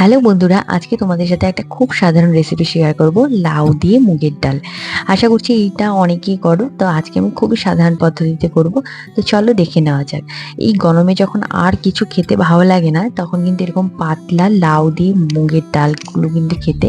Hello বন্ধুরা, আজকে তোমাদের সাথে একটা খুব সাধারণ রেসিপি শেয়ার করব, লাউ দিয়ে মুগের ডাল। আশা করছি এইটা অনেকেই করো, তো আজকে আমি খুবই সাধারণ পদ্ধতিতে করব, তো চলো দেখে নেওয়া যাক। এই গরমে যখন আর কিছু খেতে ভালো লাগে না, তখন কিন্তু এরকম পাতলা লাউ দিয়ে মুগের ডালগুলো কিন্তু খেতে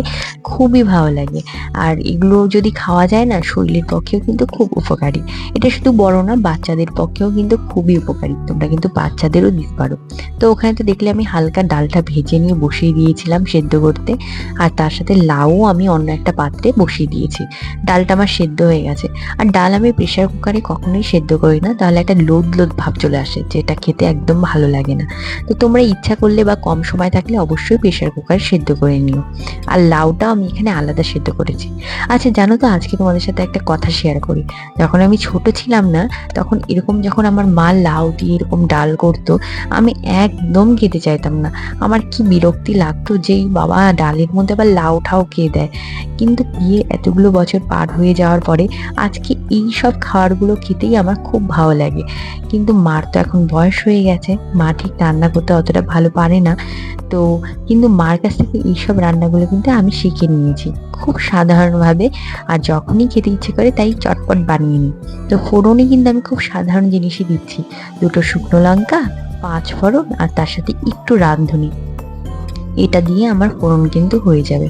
খুবই ভালো লাগে। আর এগুলো যদি খাওয়া যায় না, শরীরের পক্ষেও কিন্তু খুব উপকারী। এটা শুধু বড় না, বাচ্চাদের পক্ষেও কিন্তু খুবই উপকারী, তোমরা কিন্তু বাচ্চাদেরও দিতে পারো। তো ওখানে তো দেখলে আমি হালকা ডালটা ভেজে নিয়ে বসিয়ে দিয়েছিলাম সেদ্ধ করতে। আর তার সাথে লাউ আমি অন্য একটা পাত্রে বসিয়ে দিয়েছি। ডালটা আমার সেদ্ধ হয়ে গেছে। আর ডাল আমি প্রেশার কুকারে কখনোই সেদ্ধ করি না। তাহলে একটা লোদ লোদ ভাব চলে আসে, যেটা খেতে একদম ভালো লাগে না। তো তোমরা ইচ্ছা করলে বা কম সময় থাকলে অবশ্যই প্রেশার কুকারে সেদ্ধ করে নিও। আর লাউটা আমি এখানে আলাদা সেদ্ধ করেছি। আচ্ছা জানো তো আজকে তোমাদের সাথে একটা কথা শেয়ার করি। যখন আমি ছোট ছিলাম না, তখন এরকম যখন আমার মা লাউ দিয়ে এরকম ডাল করতো, আমি একদম খেতে চাইতাম না। আমার কি বিরক্তি লাগতো যেই বাবা ডালের মধ্যে আবার লাউ ঠাও খেয়ে দেয়। কিন্তু গিয়ে এতগুলো বছর পার হয়ে যাওয়ার পরে আজকে এই সব খাবারগুলো খেতেই আমার খুব ভালো লাগে। কিন্তু মার তো এখন বয়স হয়ে গেছে, মা ঠিক রান্না করতে অতটা ভালো পারে না। তো কিন্তু মার কাছ থেকে এইসব রান্নাগুলো কিন্তু আমি শিখে নিয়েছি, খুব সাধারণভাবে। আর যখনই খেতে ইচ্ছে করে তাই চটপট বানিয়ে নিই। তো ফোড়নে কিন্তু আমি খুব সাধারণ জিনিসই দিচ্ছি। দুটো শুকনো লঙ্কা, পাঁচ ফোড়ন আর তার সাথে একটু রাঁধুনি। এটা দিয়ে আমার ফোড়ন কিন্তু হয়ে যাবে।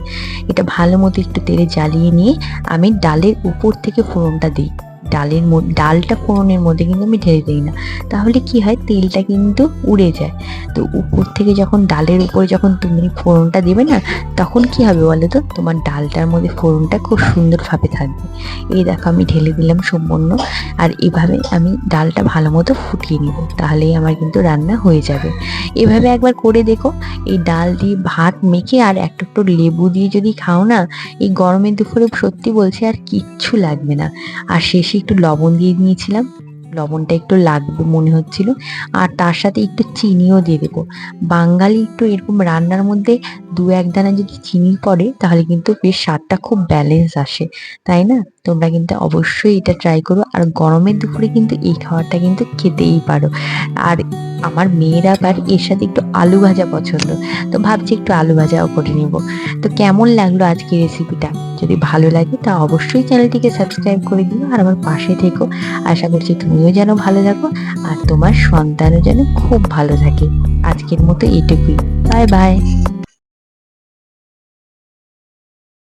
এটা ভালো মতো একটু তেলে জ্বালিয়ে নিয়ে আমি ডালের উপর থেকে ফোড়নটা দিই। ডালের ডালটা ফোড়নের মধ্যে কিন্তু আমি ঢেলে দিই না। তাহলে কি হয়? তেলটা কিন্তু উড়ে যায়। তো উপর থেকে যখন ডালের উপরে যখন তুমি ফোড়নটা দেবে না, তখন কি হবে বলো তো তোমার ডালটার মধ্যে ফোড়নটা খুব সুন্দরভাবে থাকবে। এই দেখো আমি ঢেলে দিলাম সম্পূর্ণ। আর এভাবে আমি ডালটা ভালো মতো ফুটিয়ে নিব। তাহলেই আমার কিন্তু রান্না হয়ে যাবে। এভাবে একবার করে দেখো। এই ডাল দিয়ে ভাত মেখে আর একটু একটু লেবু দিয়ে যদি খাও না, এই গরমের দুপুরে সত্যি বলছে আর কিচ্ছু লাগবে না। আর শেষে একটু লবণ দিয়ে নিয়েছিলাম। লবণটা একটু লাগবে মনে হচ্ছিল। আর তার সাথে একটু চিনিও দিয়ে দেবো। বাঙালি একটু এরকম রান্নার মধ্যে দু এক দানা যদি চিনি পড়ে তাহলে কিন্তু বেশ স্বাদটা খুব ব্যালেন্স আসে। তাই না? তোমরা কিন্তু অবশ্যই এটা ট্রাই করো। আর গরমের দুপুরে কিন্তু এই খাবারটা কিন্তু খেতেই পারো। আর আমার মেয়ের আবার এর সাথে একটু আলু ভাজা পছন্দ। তো ভাবছি একটু আলু ভাজাও করে নিব। তো কেমন লাগল আজকে রেসিপিটা যদি ভালো লাগে তা অবশ্যই চ্যানেলটিকে সাবস্ক্রাইব করে দিও আর আমার পাশে থেকো। আশা করছি তুমিও যেন ভালো থাকো আর তোমার সন্তানও যেন খুব ভালো থাকে। আজকের মতো এটুকুই। Bye bye.